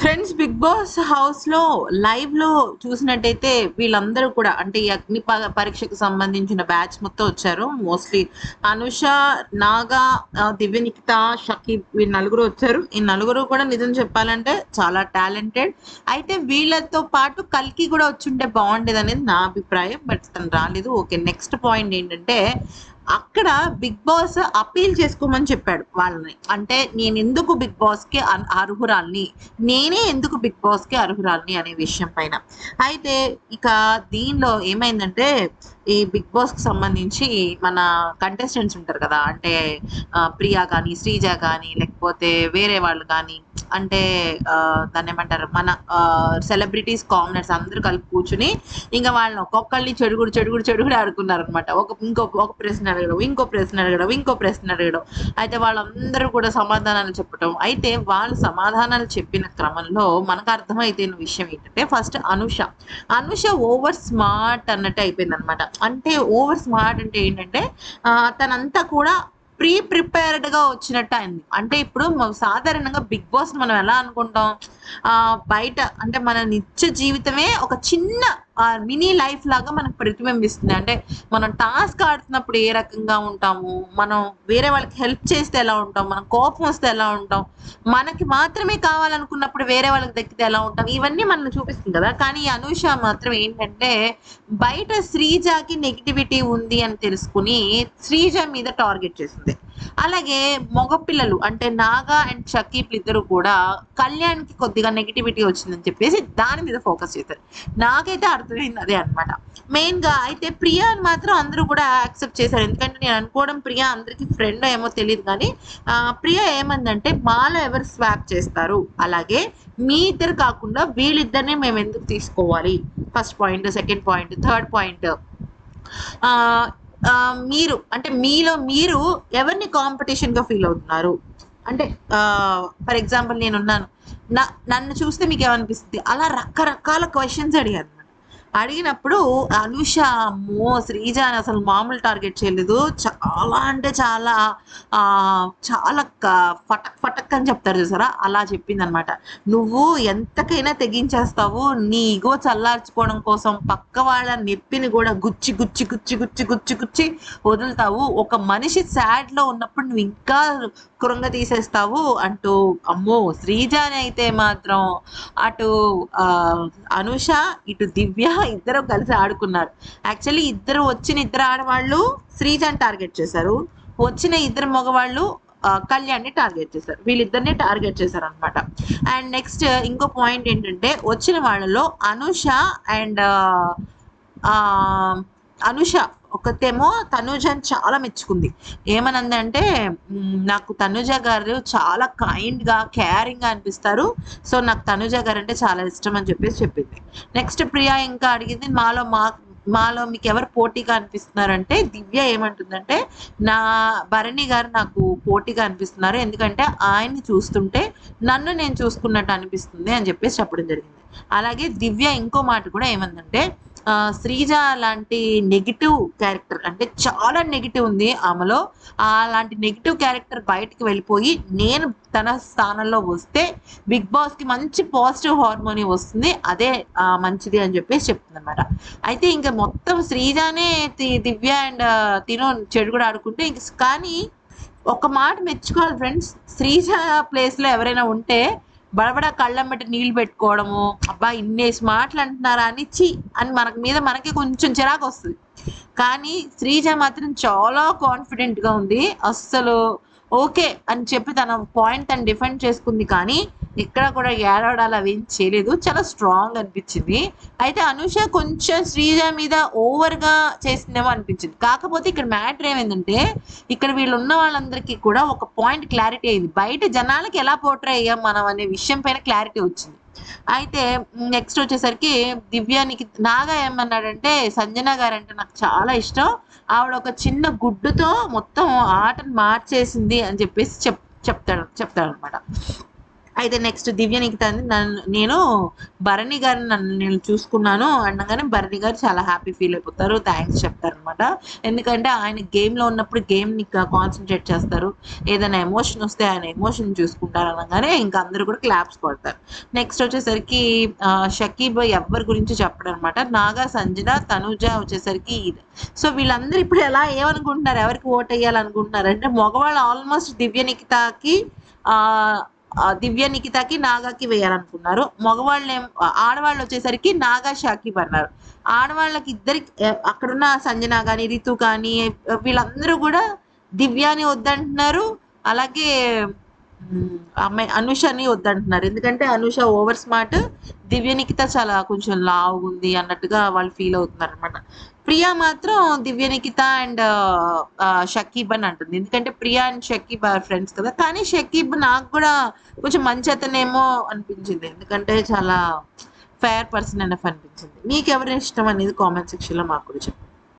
Friends Bigg boss హౌస్లో లైవ్లో చూసినట్టయితే వీళ్ళందరూ కూడా అంటే ఈ అగ్ని పరీక్షకు సంబంధించిన బ్యాచ్ మొత్తం వచ్చారు. మోస్ట్లీ అనుష నాగా ఆ, దివ్య నిఖిత షకీబ్ వీళ్ళు నలుగురు వచ్చారు. ఈ నలుగురు కూడా నిజం చెప్పాలంటే చాలా టాలెంటెడ్ అయితే వీళ్ళతో పాటు కల్కి కూడా వచ్చుంటే బాగుండేది అనేది నా అభిప్రాయం బట్ తను రాలేదు. ఓకే నెక్స్ట్ పాయింట్ ఏంటంటే అక్కడ బిగ్ బాస్ అపీల్ చేసుకోమని చెప్పాడు వాళ్ళని. అంటే నేను ఎందుకు బిగ్ బాస్కి అర్హురాల్ని? నేనే ఎందుకు బిగ్ బాస్కి అర్హురాల్ని అనే విషయం పైన. అయితే ఇక దీనిలో ఏమైందంటే ఈ బిగ్ బాస్కి సంబంధించి మన కంటెస్టెంట్స్ ఉంటారు కదా అంటే ఆ, ప్రియా కానీ శ్రీజ కానీ లేకపోతే వేరే వాళ్ళు కానీ అంటే ఆ, దాన్ని ఏమంటారు మన సెలబ్రిటీస్ కామనర్స్ అందరూ కలిపి కూర్చుని ఇంకా వాళ్ళని ఒక్కొక్కరిని చెడుగుడు చెడుగుడు చెడుగుడు ఆడుకున్నారు అనమాట ఒక ఇంకో ఒక ప్రశ్న అడగడం ఇంకో ప్రశ్న అడగడం ఇంకో ప్రశ్న అడగడం. అయితే వాళ్ళందరూ కూడా సమాధానాలు చెప్పడం అయితే వాళ్ళు సమాధానాలు చెప్పిన క్రమంలో మనకు అర్థమైతే విషయం ఏంటంటే first Anusha. Anusha over smart అన్నట్టు అయిపోయింది అనమాట అంటే ఓవర్ స్మార్ట్ అంటే ఏంటంటే ఆ, తనంతా కూడా ప్రీ ప్రిపేర్డ్గా వచ్చినట్టు అయింది. అంటే ఇప్పుడు సాధారణంగా బిగ్ బాస్ మనం ఎలా అనుకుంటాం? ఆ బయట అంటే మన నిత్య జీవితమే ఒక చిన్న మినీ లైఫ్ లాగా మనకు ప్రతిబింబిస్తుంది. అంటే మనం టాస్క్ ఆడుతున్నప్పుడు ఏ రకంగా ఉంటాము? మనం వేరే వాళ్ళకి హెల్ప్ చేస్తే ఎలా ఉంటాం? మనం కోపం వస్తే ఎలా ఉంటాం? మనకి మాత్రమే కావాలనుకున్నప్పుడు వేరే వాళ్ళకి దక్కితే ఎలా ఉంటాం? ఇవన్నీ మనం చూపిస్తుంది కదా. కానీ అనూష మాత్రం ఏంటంటే బయట శ్రీజాకి నెగిటివిటీ ఉంది అని తెలుసుకుని శ్రీజ మీద టార్గెట్ చేసింది. అలాగే మగపిల్లలు అంటే నాగా అండ్ షకీబ్ ఇద్దరు కూడా కళ్యాణ్కి కొద్దిగా నెగిటివిటీ వచ్చిందని చెప్పేసి దాని మీద ఫోకస్ చేస్తారు నాకైతే అర్థమైంది అదే అనమాట మెయిన్గా అయితే ప్రియా అని మాత్రం అందరూ కూడా యాక్సెప్ట్ చేశారు. ఎందుకంటే నేను అనుకోవడం ప్రియా అందరికి ఫ్రెండ్ ఏమో తెలియదు కానీ ప్రియా ఏమందంటే మాలో ఎవరు స్వాప్ చేస్తారు? అలాగే మీ ఇద్దరు కాకుండా వీళ్ళిద్దరిని మేము ఎందుకు తీసుకోవాలి? First point second point third point ఆ, మీరు అంటే మీలో మీరు ఎవరిని కాంపిటీషన్గా ఫీల్ అవుతున్నారు? అంటే ఫర్ ఎగ్జాంపుల్ నేను ఉన్నాను నా నన్ను చూస్తే మీకు ఏమనిపిస్తుంది? అలా రకరకాల క్వశ్చన్స్ అడిగారు. అడిగినప్పుడు అనుష అమ్మో! శ్రీజ అని అసలు మామూలు టార్గెట్ చేయలేదు. చాలా అంటే చాలా చాలా ఫటక్ ఫటక్ అని చెప్తారు చూసారా? అలా చెప్పింది అనమాట నువ్వు ఎంతకైనా తెగించేస్తావు. నీ ఇగో చల్లార్చుకోవడం కోసం పక్క వాళ్ళ నెప్పిని కూడా గుచ్చి గుచ్చి గుచ్చి గుచ్చి గుచ్చి గుచ్చి వదులుతావు. ఒక మనిషి సాడ్లో ఉన్నప్పుడు నువ్వు ఇంకా కృంగ తీసేస్తావు అంటూ అమ్మో! శ్రీజాని అయితే మాత్రం అటు అనుష ఇటు దివ్య ఇద్దరు కలిసి ఆడుకున్నారు. యాక్చువల్లీ ఇద్దరు వచ్చిన ఇద్దరు ఆడవాళ్ళు శ్రీజని టార్గెట్ చేశారు. వచ్చిన ఇద్దరు మగవాళ్ళు కళ్యాణ్ని టార్గెట్ చేశారు. వీళ్ళిద్దరిని టార్గెట్ చేశారు అనమాట అండ్ నెక్స్ట్ ఇంకో పాయింట్ ఏంటంటే వచ్చిన వాళ్ళలో అనుష అండ్ అనుష ఒకతేమో తనుజని చాలా మెచ్చుకుంది. ఏమనందంటే నాకు తనుజ గారు చాలా కైండ్గా కేరింగ్గా అనిపిస్తారు. సో నాకు తనుజ గారు అంటే చాలా ఇష్టం అని చెప్పేసి చెప్పింది. నెక్స్ట్ ప్రియా ఇంకా అడిగింది మాలో మా మాలో మీకు ఎవరు పోటీగా అనిపిస్తున్నారంటే? దివ్య ఏమంటుందంటే నా భరణి గారు నాకు పోటీగా అనిపిస్తున్నారు. ఎందుకంటే ఆయన్ని చూస్తుంటే నన్ను నేను చూసుకున్నట్టు అనిపిస్తుంది అని చెప్పేసి చెప్పడం జరిగింది. అలాగే దివ్య ఇంకో మాట కూడా ఏమందంటే శ్రీజ లాంటి నెగిటివ్ క్యారెక్టర్ అంటే చాలా నెగిటివ్ ఉంది ఆమెలో. అలాంటి నెగిటివ్ క్యారెక్టర్ బయటికి వెళ్ళిపోయి నేను తన స్థానంలో వస్తే బిగ్ బాస్కి మంచి పాజిటివ్ హార్మోని వస్తుంది అదే మంచిది అని చెప్పేసి చెప్తుంది అనమాట అయితే ఇంకా మొత్తం శ్రీజానే దివ్య అండ్ తిను చెడు కూడా ఆడుకుంటే ఇంక కానీ ఒక మాట మెచ్చుకోవాలి ఫ్రెండ్స్ శ్రీజ ప్లేస్లో ఎవరైనా ఉంటే బడబడ కళ్ళమ్మటి నీళ్ళు పెట్టుకోవడము అబ్బా ఇన్నేసి మాటలు అంటున్నారా అని చి అని మన మీద మనకి కొంచెం చిరాకు వస్తుంది. కానీ శ్రీజ మాత్రం చాలా కాన్ఫిడెంట్గా ఉంది. అస్సలు ఓకే అని చెప్పి తన పాయింట్ తను డిఫెండ్ చేసుకుంది కానీ ఇక్కడ కూడా ఏడవడాలు అవి ఏం చేయలేదు. చాలా స్ట్రాంగ్ అనిపించింది. అయితే అనుష కొంచెం శ్రీజ మీద ఓవర్గా చేసిందేమో అనిపించింది. కాకపోతే ఇక్కడ మ్యాటర్ ఏమైందంటే ఇక్కడ వీళ్ళు ఉన్న వాళ్ళందరికీ కూడా ఒక పాయింట్ క్లారిటీ అయింది. బయట జనాలకి ఎలా పోర్ట్రే అయ్యాం మనం అనే విషయం పైన క్లారిటీ వచ్చింది. అయితే నెక్స్ట్ వచ్చేసరికి దివ్యానికి నాగా ఏమన్నాడంటే సంజన గారు అంటే నాకు చాలా ఇష్టం. ఆవిడ ఒక చిన్న గుడ్డుతో మొత్తం ఆటను మార్చేసింది అని చెప్పేసి చెప్ చెప్తాడు చెప్తాడు అనమాట అయితే నెక్స్ట్ దివ్య నిఖిత నన్ను నేను భరణి గారిని నన్ను నేను చూసుకున్నాను అనగానే భరణి గారు చాలా హ్యాపీ ఫీల్ అయిపోతారు థ్యాంక్స్ చెప్తారు అనమాట ఎందుకంటే ఆయన గేమ్లో ఉన్నప్పుడు గేమ్ని కాన్సన్ట్రేట్ చేస్తారు. ఏదైనా ఎమోషన్ వస్తే ఆయన ఎమోషన్ చూసుకుంటారు అనగానే ఇంకా అందరూ కూడా క్లాప్స్ కొడతారు. నెక్స్ట్ వచ్చేసరికి షకీబ్ ఎవరి గురించి చెప్పడం అనమాట నాగా సంజన తనుజ వచ్చేసరికి ఇది సో వీళ్ళందరూ ఇప్పుడు ఎలా ఏమనుకుంటున్నారు? ఎవరికి ఓట్ వేయాలనుకుంటున్నారు? అంటే మగవాళ్ళు ఆల్మోస్ట్ దివ్య నిఖితాకి దివ్య నిఖితకి నాగాకి వేయాలనుకున్నారు. మగవాళ్ళు ఏం ఆడవాళ్ళు వచ్చేసరికి నాగా షాకిబ్ అన్నారు ఆడవాళ్ళకి ఇద్దరికి అక్కడున్న సంజన కానీ రితు కానీ వీళ్ళందరూ కూడా దివ్యాని వద్దంటున్నారు. అలాగే అమ్మాయి అనుషని వద్దంటున్నారు. ఎందుకంటే అనుష ఓవర్ స్మార్ట్. దివ్య నిఖిత చాలా కొంచెం లావు ఉంది అన్నట్టుగా వాళ్ళు ఫీల్ అవుతున్నారు అనమాట ప్రియా మాత్రం దివ్య నిఖిత అండ్ షకీబ్ అని అంటుంది. ఎందుకంటే Priya and Shakib are friends కదా. కానీ షకీబ్ నాకు కూడా కొంచెం మంచి అతనేమో అనిపించింది. ఎందుకంటే చాలా ఫేర్ పర్సన్ అని అనిపించింది. మీకు ఎవరి ఇష్టం అనేది కామెంట్ సెక్షన్లో మాకు కూడా చెప్పండి.